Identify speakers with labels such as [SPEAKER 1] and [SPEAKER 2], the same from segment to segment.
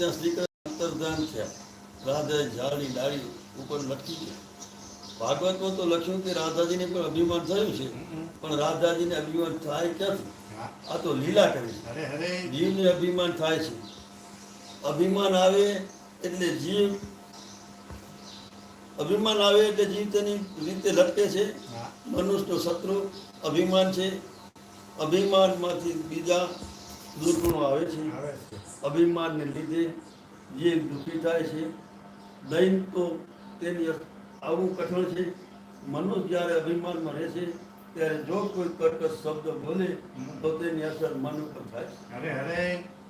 [SPEAKER 1] ત્યાં શ્રી કૃષ્ણ અંતર્ધાન થયા રાધા ઝાડની ડાળી ઉપર લટકી ગયા ભાગવતમાં તો લખ્યું કે રાધાજીને પણ અભિમાન થયું છે. પણ રાધાજીને અભિમાન થાય ક્યાંથી? આ તો લીલા કરી જીવને અભિમાન થાય છે. અભિમાન આવે એટલે જીવ અભિમાન આવે એટલે જીવ તેની રીતે લટકે છે.
[SPEAKER 2] મનુષ્ય
[SPEAKER 1] મનુષ્યનો શત્રુ અભિમાન છે. અભિમાનમાંથી બીજા દુર્ગુણો આવે છે અભિમાનને લીધે જે દુઃખી થાય છે દૈન તો તેની આવું કઠણ છે મનુષ્ય જ્યારે અભિમાનમાં રહે છે ત્યારે જો કોઈ કર્કશ શબ્દ બોલે તો તેની અસર મન ઉપર થાય છે.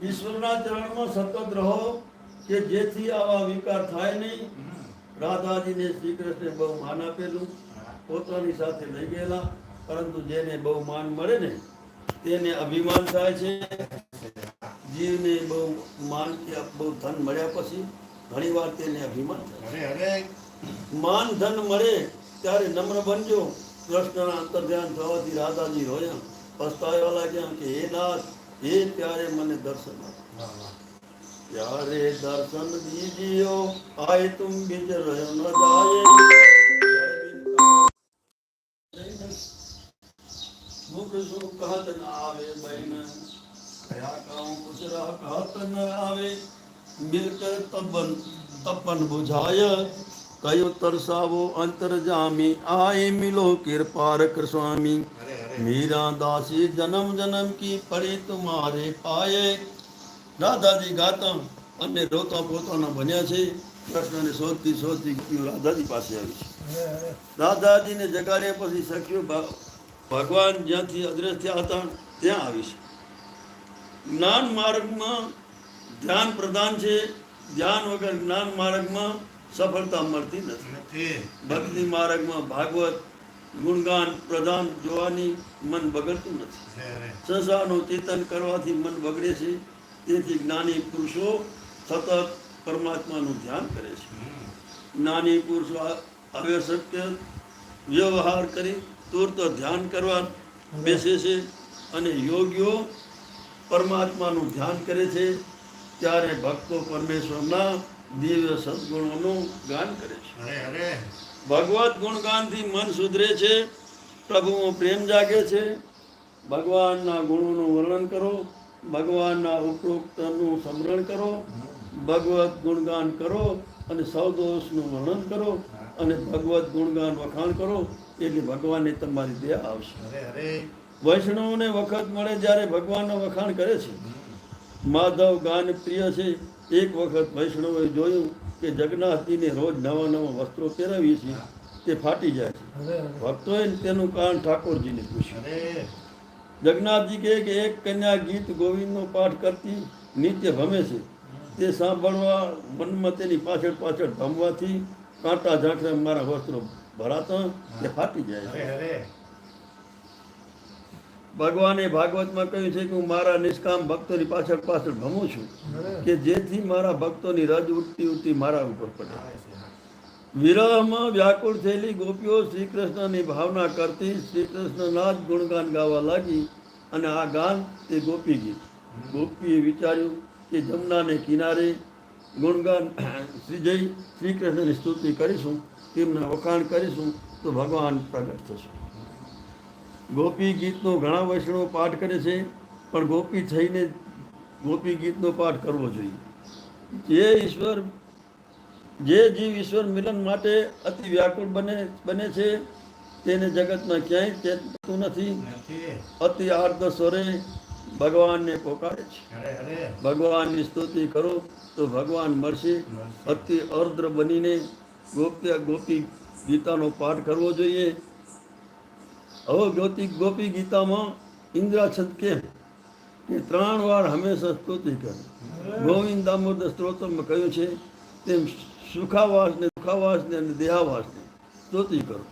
[SPEAKER 1] ઈશ્વરના ચરણમાં સતત રહો કે જેથી આવા વિકાર થાય નહીં. રાધાજીને શ્રી કૃષ્ણે બહુ માન આપેલું પોતાની સાથે લઈ ગયેલા પરંતુ જેને બહુ માન મળે ને તેને અભિમાન થાય છે. જીવને બહુ માન બહુ ધન મળ્યા પછી ઘણી વાર તેને અભિમાન માન ધન મળે ત્યારે નમ્ર બનજો. કૃષ્ણના અંતર્ધ્યાન થવાથી રાધાજી રોયા. પસ્તાવા લાગ્યા કે હે નાથ એ ત્યારે મને દર્શન ત્યારે દર્શન દીજીઓ આય તુમ બીજ રહ્યો ન જાય. દુઃખ સુખ આવે બહેન. કયા કામ કી પડી તુમારે પાયે. રાધાજી ગાતા અને રોતા પોતાના બન્યા છે. કૃષ્ણને શોધતી શોધતી રાધાજી પાસે આવી છે. રાધાજીને જગાડ્યા પછી સખ્યો ભગવાન જ્યાંથી અદ્રશ્ય થયા હતા ત્યાં આવી છે. જ્ઞાન માર્ગમાં ધ્યાન પ્રધાન છે ધ્યાન વગર જ્ઞાન માર્ગમાં સફળતા મળતી નથી. ભક્તિ માર્ગમાં ભાગવત ગુણગાન પ્રધાન જોવાની મન બગડતું નથી. સંસારનું ચેતન કરવાથી મન બગડે છે તેથી જ્ઞાની પુરુષો સતત પરમાત્માનું ધ્યાન કરે છે. જ્ઞાની પુરુષો આ- આવશ્યક વ્યવહાર કરી તુરત ધ્યાન કરવા બેસે છે અને યોગીઓ પરમાત્માનું ધ્યાન કરે છે ત્યારે ભક્તો પરમેશ્વરના દિવ્ય સદગુણોનું ગાન કરે છે. ભગવત ગુણગાનથી મન સુધરે છે પ્રભુમાં પ્રેમ જાગે છે. ભગવાનના ગુણોનું વર્ણન કરો ભગવાનના ઉપરોક્તનું સ્મરણ કરો ભગવત ગુણગાન કરો અને સૌ દોષનું વર્ણન કરો. અને ભગવત ગુણગાન વખાણ કરો એટલે ભગવાનની તમારી દયા આવશે. વૈષ્ણવને વખત મળે જ્યારે ભગવાનનો વખાણ કરે છે. માધવ ગાન પ્રિય છે. એક વખત વૈષ્ણવે જોયું કે જગન્નાથજીને રોજ નવા નવા વસ્ત્રો પહેરાવીએ છીએ તે ફાટી જાય છે. ભક્તોએ તેનું કારણ ઠાકોરજીને પૂછ્યું. જગન્નાથજી કહે કે એક કન્યા ગીત ગોવિંદનો પાઠ કરતી નિત્ય ભમે છે. તે સાંભળવા મનમાં તેની પાછળ પાછળ ભમવાથી કાંટા ઝાંખરા મારા વસ્ત્રો ભરાતા તે ફાટી જાય ભગવાને ભાગવતમાં કહ્યું છે કે હું મારા નિષ્કામ ભક્તોની પાછળ પાછળ ભમું છું કે જેથી મારા ભક્તોની રજ ઉઠતી ઉઠતી મારા ઉપર પડે.
[SPEAKER 2] છે
[SPEAKER 1] વિરહમાં વ્યાકુળ થયેલી ગોપીઓ શ્રી કૃષ્ણની ભાવના કરતી શ્રી કૃષ્ણના જ ગુણગાન ગાવા લાગી અને આ ગાન તે ગોપી ગીત ગોપીએ વિચાર્યું કે જમનાને કિનારે ગુણગાન શ્રી જય શ્રી કૃષ્ણની સ્તુતિ કરીશું તેમના વખાણ કરીશું તો ભગવાન પ્રગટ થશે. ગોપી ગીતનો ઘણા વૈષ્ણવો પાઠ કરે છે પણ ગોપી થઈને ગોપી ગીતનો પાઠ કરવો જોઈએ. જે ઈશ્વર જે જીવ ઈશ્વર મિલન માટે અતિ વ્યાકુળ બને બને છે તેને જગતમાં ક્યાંય ચેતતું નથી.
[SPEAKER 2] નથી.
[SPEAKER 1] અતિ આર્ધ સ્વરે ભગવાનને પોકારે છે. ભગવાનની સ્તુતિ કરો તો ભગવાન મળશે અતિ અર્દ્ર બનીને ગોપ્ય ગોપી ગીતાનો પાઠ કરવો જોઈએ. હવે ગોતી ગોપી ગીતામાં ઇન્દ્રાછંદ કેમ કે ત્રણ વાર હંમેશા સ્તુતિ કરે. ગોવિંદ દામોદર સ્ત્રોતમાં કહ્યું છે તેમ સુખાવાસને દુખાવાસને અને દેહાવાસને સ્તુતિ કરો.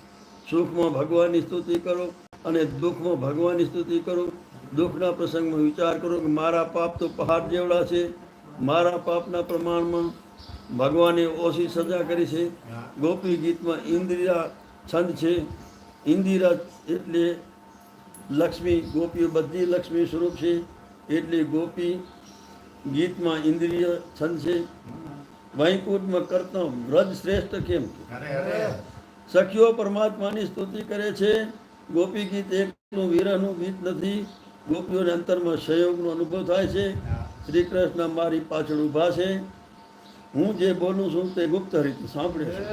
[SPEAKER 1] સુખમાં ભગવાનની સ્તુતિ કરો અને દુઃખમાં ભગવાનની સ્તુતિ કરો. દુઃખના પ્રસંગમાં વિચાર કરો કે મારા પાપ તો પહાડ જેવડા છે. મારા પાપના પ્રમાણમાં ભગવાને ઓછી સજા કરી છે. ગોપી ગીતમાં ઇન્દ્રિયા છંદ છે. ઇન્દિરા એટલે લક્ષ્મી ગોપીઓ બધી લક્ષ્મી સ્વરૂપ છે. એટલે ગોપી ગીતમાં ઇન્દ્રિય છંદ છે. વૈકુંઠમાં કરતો વ્રજ શ્રેષ્ઠ કેમ સખીઓ પરમાત્માની સ્તુતિ કરે છે. ગોપી ગીત એકનું વિરહનું ગીત નથી. ગોપીઓને અંતરમાં સહયોગનો અનુભવ થાય છે. શ્રી કૃષ્ણ મારી પાછળ ઊભા છે. હું જે બોલું છું તે ગુપ્ત રીતે સાંભળે છે.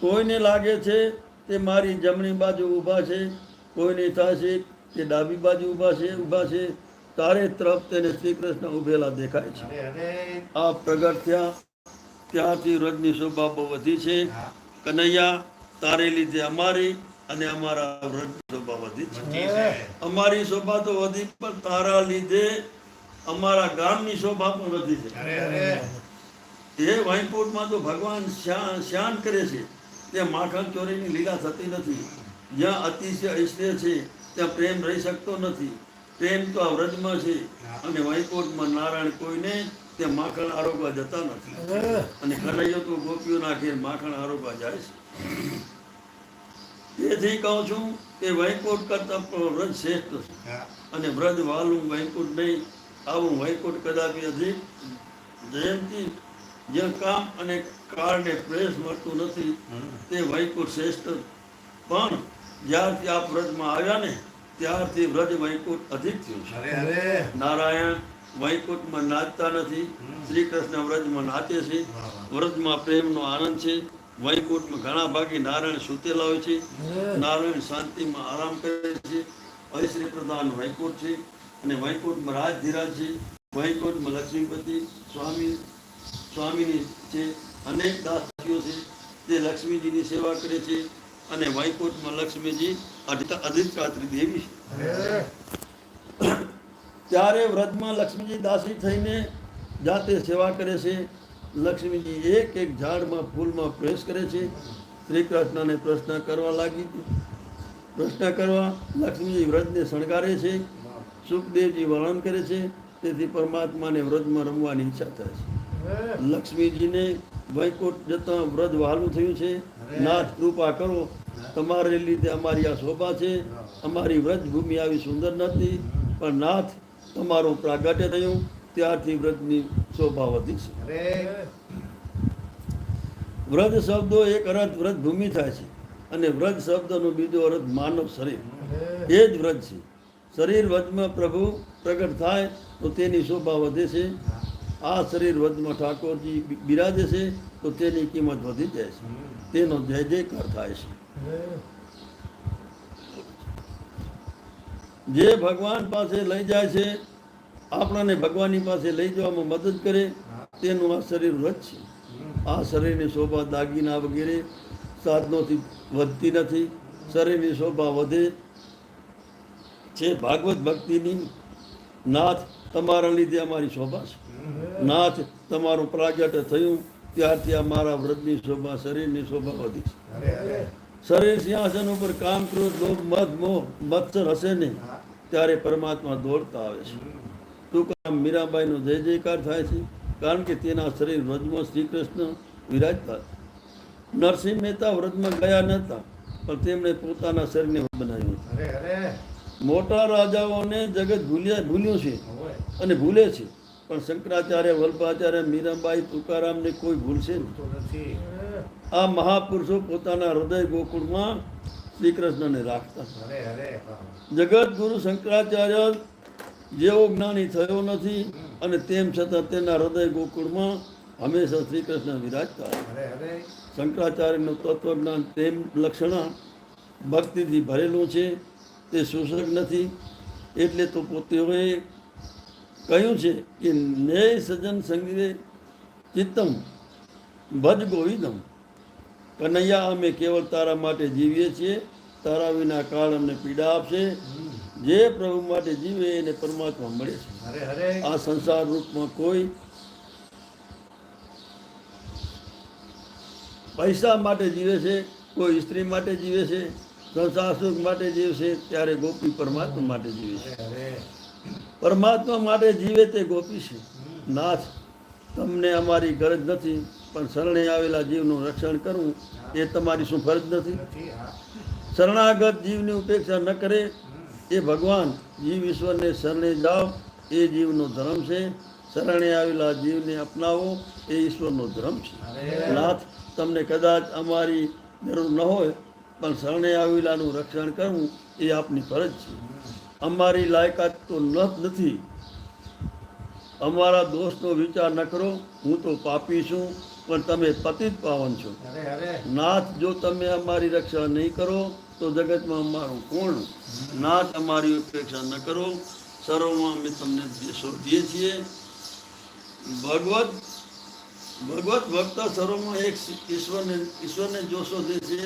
[SPEAKER 1] કોઈને લાગે છે તે મારી જમણી બાજુ ઊભા છે? કોઈને થાય છે તે ડાબી બાજુ ઊભા છે ઊભા છે? તારે તરફ તેને શ્રી કૃષ્ણ ઊભેલા દેખાય છે. આ પ્રગટ થયા. ત્યાંથી વ્રજની શોભા બહુ વધી છે. કનૈયા, તારે લીધે અમારી અને અમારા વ્રત શોભા વધી અમારી શોભા તો વધી પણ તારા લીધે અમારા ગામની શોભા પણ વધી છે. એ વૈકુંઠમાં તો ભગવાન શ્યા- શ્યાન કરે છે ત્યાં માખણ ચોરીની લીલા થતી નથી. જ્યાં અતિશય ઐશ્વર્ય છે ત્યાં પ્રેમ રહી શકતો નથી. પ્રેમ તો આ વ્રજમાં છે અને વૈકુંઠમાં નારાયણ કોઈને ત્યાં માખણ આરોગવા જતા નથી. અને કનૈયો તો ગોપીઓના ઘેર માખણ આરોગવા જાય છે. તેથી કહું છું કે વૈકુંઠ કરતાં પણ વ્રજ શ્રેષ્ઠ છે. અને વ્રજ વાલું વૈકુંઠ નહીં આવું વૈકુંઠ કદાપી અધિક જયંતિ જે કામ અને કાળને પ્રેસ મળતું નથી તે વૈકુંઠ શ્રેષ્ઠ પણ જ્યારથી આ વ્રજમાં આવ્યા ને ત્યારથી વ્રજ વૈકુંઠ અધિક થયું છે. નારાયણ વૈકુંઠમાં નાચતા નથી શ્રી કૃષ્ણ વ્રજમાં નાચે છે. વ્રજમાં પ્રેમનો આનંદ છે. વૈકુંઠમાં ઘણા ભાગી નારાયણ સૂતેલા હોય છે. નારાયણ શાંતિમાં આરામ કરે છે. ઐશ્વર્ય પ્રધાન વૈકુંઠ છે અને વૈકુંઠમાં રાજધીરાજ છે. વૈકુંઠમાં લક્ષ્મીપતિ સ્વામી સ્વામીની છે અનેક દાસીઓ છે તે લક્ષ્મીજીની સેવા કરે છે અને વૈકુંઠમાં લક્ષ્મીજી અધિષ્ઠાત્રી દેવી છે. ત્યારે વ્રતમાં લક્ષ્મીજી દાસી થઈને જાતે સેવા કરે છે. લક્ષ્મીજી એક એક ઝાડમાં, ફૂલમાં પ્રવેશ કરે છે. શ્રી કૃષ્ણને પ્રશ્ન કરવા લાગી પ્રશ્ન કરવા લક્ષ્મીજી વ્રતને શણગારે છે. સુખદેવજી વર્ણન કરે છે. તેથી પરમાત્માને વ્રતમાં રમવાની ઈચ્છા થાય છે. લક્ષ્મીજીને વૈકુંઠ જતા વ્રત વહાલું થયું છે. નાથ કૃપા કરો. તમારે લીધે અમારી આ શોભા છે. અમારી વ્રજ ભૂમિ આવી સુંદર નથી. પણ નાથ તમારું પ્રાગટ્ય થયું. ત્યારથી વ્રજની શોભા વધી છે
[SPEAKER 2] અરે
[SPEAKER 1] શબ્દો એક અર્થ વ્રત ભૂમિ થાય છે અને વ્રત શબ્દનો બીજો અર્થ માનવ શરીર. એ જ વ્રત છે. શરીર વ્રજમાં પ્રભુ પ્રગટ થાય તો તેની શોભા વધે છે. આ શરીર વધમાં ઠાકોરજી બિરાજે છે તો તેની કિંમત વધી જાય છે. તેનો જય જયકાર થાય છે. જે ભગવાન પાસે લઈ જાય છે આપણને ભગવાનની પાસે લઈ જવામાં મદદ કરે, તેનું આ શરીર વ્રત છે. આ શરીરની શોભા દાગીના વગેરે, સાધનોથી વધતી નથી. શરીરની શોભા વધે છે. ભાગવત ભક્તિની નાથ તમારા લીધે અમારી શોભા છે. નાથ તમારું પ્રાગટ્ય થયું, ત્યારથી અમારા વ્રતની શોભા, શરીરની શોભા વધી છે. શરીર સિંહાસન ઉપર કામ, ક્રોધ, લોભ મધ મોહ, મત્સર હશે નહીં, ત્યારે પરમાત્મા દોડતા આવે છે. ટૂંકા મીરાબાઈનો જય જયકાર થાય છે કારણ કે તેના શરીર વ્રજમાં શ્રી કૃષ્ણ વિરાજતા નરસિંહ મહેતા વ્રજમાં ગયા નહોતા પણ તેમણે પોતાના શરીરને બનાવ્યું મોટા રાજાઓને જગત ભૂલ્યા ભૂલ્યું છે અને ભૂલે છે. પણ શંકરાચાર્ય વલ્ભાચાર્ય મીરાબાઈ તુકારામને કોઈ ભૂલશે નહીં.
[SPEAKER 2] નથી.
[SPEAKER 1] આ મહાપુરુષો પોતાના હૃદય ગોકુળમાં શ્રી કૃષ્ણને રાખતા જગત ગુરુ શંકરાચાર્ય જેવો જ્ઞાની થયો નથી અને તેમ છતાં તેના હૃદય ગોકુળમાં હંમેશા શ્રી કૃષ્ણ વિરાજતા શંકરાચાર્યનું તત્વજ્ઞાન તેમ લક્ષણા ભક્તિથી ભરેલું છે તે શોષક નથી એટલે તો પોતે કહ્યું છે કે ન્યાય સજન સંગે ચિત્તમ ભજ ગોવિંદમ કનૈયા અમે કેવળ તારા માટે જીવીએ છીએ તારા વિના કાળ અમને પીડા આપશે. જે પ્રભુ માટે જીવે એને પરમાત્મા મળે છે. આ સંસાર રૂપમાં કોઈ પૈસા માટે જીવે છે કોઈ સ્ત્રી માટે જીવે છે સંસાર સુખ માટે જીવે છે ત્યારે ગોપી પરમાત્મા માટે જીવે છે. પરમાત્મા માટે જીવે તે ગોપી છે. નાથ તમને અમારી ગરજ નથી પણ શરણે આવેલા જીવનું રક્ષણ કરવું એ તમારી શું ફરજ નથી? શરણાગત જીવની ઉપેક્ષા ન કરે એ ભગવાન જીવ ઈશ્વરને શરણે જાઓ. એ જીવનો ધર્મ છે. શરણે આવેલા જીવને અપનાવો. એ ઈશ્વરનો ધર્મ છે. નાથ તમને કદાચ અમારી જરૂર ન હોય પણ શરણે આવેલાનું રક્ષણ કરવું એ આપની ફરજ છે. અમારી લાયકાત તો નથી. અમારા દોષનો વિચાર ન કરો. હું તો પાપી છું પણ તમે પતિત પાવન છો. નાથ જો તમે અમારી રક્ષા નહીં કરો તો જગતમાં અમારું કોણ? ના તમારી અપેક્ષા ન કરો. સર્વમાં અમે તમને શોધીએ છીએ. ભગવત ભગવત ભક્ત સર્વમાં એક ઈશ્વરને ઈશ્વરને જો શોધે છે.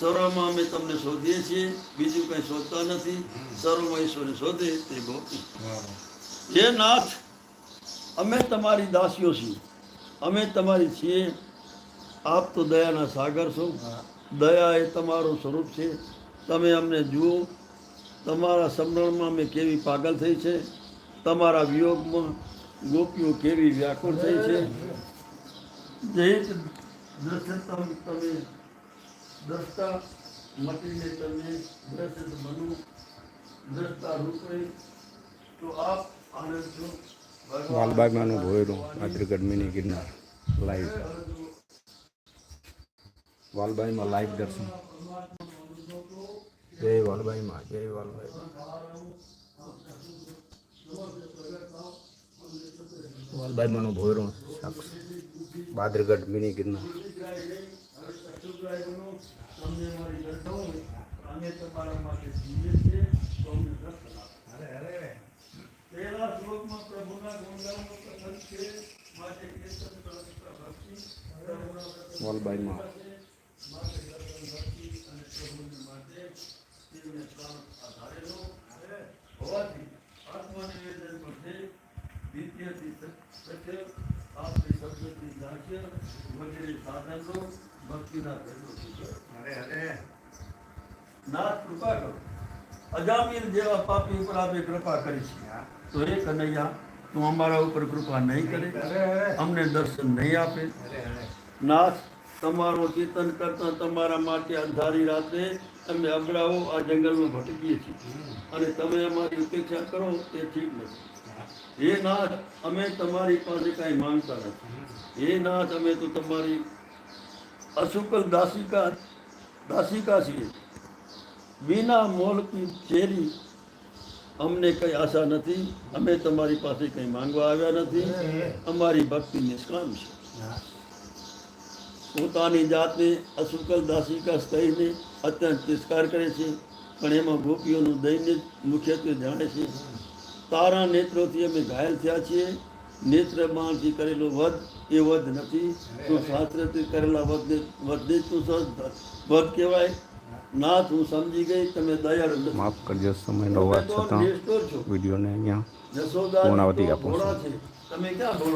[SPEAKER 1] સર્વમાં અમે તમને શોધીએ છીએ. બીજું કંઈ શોધતા નથી. સર્વમાં ઈશ્વરને શોધે તે ભક્તિ. હે નાથ, અમે તમારી દાસીઓ છીએ. અમે તમારી છીએ. આપ તો દયાના સાગર છો. દયા એ તમારું સ્વરૂપ છે. તમે અમને જુઓ, તમારા સમરણમાં અમે કેવી પાગલ થઈ છે. તમારા વિયોગમાં ગોપીઓ કેવી વ્યાકુળ થઈ છે. જે દ્રશ્યતમ તમે દ્રષ્ટા મટીને તમે દ્રશ્યત બનો, દ્રષ્ટા રૂપે, તો આપ આનંદ છો.
[SPEAKER 3] વાલબાગમાંનું ભોયરું, આદ્રગઢ મિની ગિરનાર, લાઈવ. વાલબાઈમાં લાઈવ દર્શન. જય વાલબાઈમાં, જય વાલબાઈ વાલબાઈમાંનું ભોયરો સાક્ષ. બાદરગઢ મિની ગિરનાર.
[SPEAKER 1] પહેલા શ્લોકમાં પ્રભુના ગુણગાનનો પ્રસંગ છે માટે કીર્તન પ્રભુના માટે દર્શન ભક્તિ અને પ્રભુને માટે શિવને સ્નાન આધારેલો હોવાથી આત્મનિવેદન માટે દ્વિતીયથી સત્ય આપણી શબ્દથી દાસ્ય વગેરે સાધનો ભક્તિના ભેદો
[SPEAKER 2] અરે અરે.
[SPEAKER 1] નાથ કૃપા કરો અજામીર જેવા પાપી ઉપર આપે કૃપા કરી છે તો એ કનૈયા તું અમારા ઉપર કૃપા નહીં કરે અમને દર્શન નહીં આપે. નાથ તમારું ચેતન કરતા તમારા માટે અંધારી રાતે અમે અબડાવો આ જંગલમાં ભટકીએ છીએ. અને તમે અમારી ઉપેક્ષા કરો તે ઠીક નથી. હે નાથ, અમે તમારી પાસે કાંઈ માંગતા નથી. હે નાથ, અમે તો તમારી અશુકલ દાસિકા દાસિકા છીએ. વિના મોલકી ચેરી અમને કંઈ આશા નથી. અમે તમારી પાસે કંઈ માંગવા આવ્યા નથી. અમારી ભક્તિ નિષ્કામ છે. પોતાની જાતને અશુકલ દાસિકા કહીને અત્યંત તિરસ્કાર કરે છે. પણ એમાં ગોપીઓનું દૈન્ય મુખ્યત્વે જાણે છે. તારા નેત્રોથી અમે ઘાયલ થયા છીએ. નેત્ર બાણથી કરેલો વધ એ વધ નથી. તું શાસ્ત્રથી કરેલા વધને વધને તું વધ કહેવાય નાથ હું સમજી ગઈ તમે દયાળુ
[SPEAKER 3] માફ કરજો સમયનો વાત છતાં વિડીયોને અહીંયા
[SPEAKER 1] જશોદાજી
[SPEAKER 3] પૂર્ણાવધિ
[SPEAKER 1] તો
[SPEAKER 3] આપું
[SPEAKER 1] તમે ક્યાં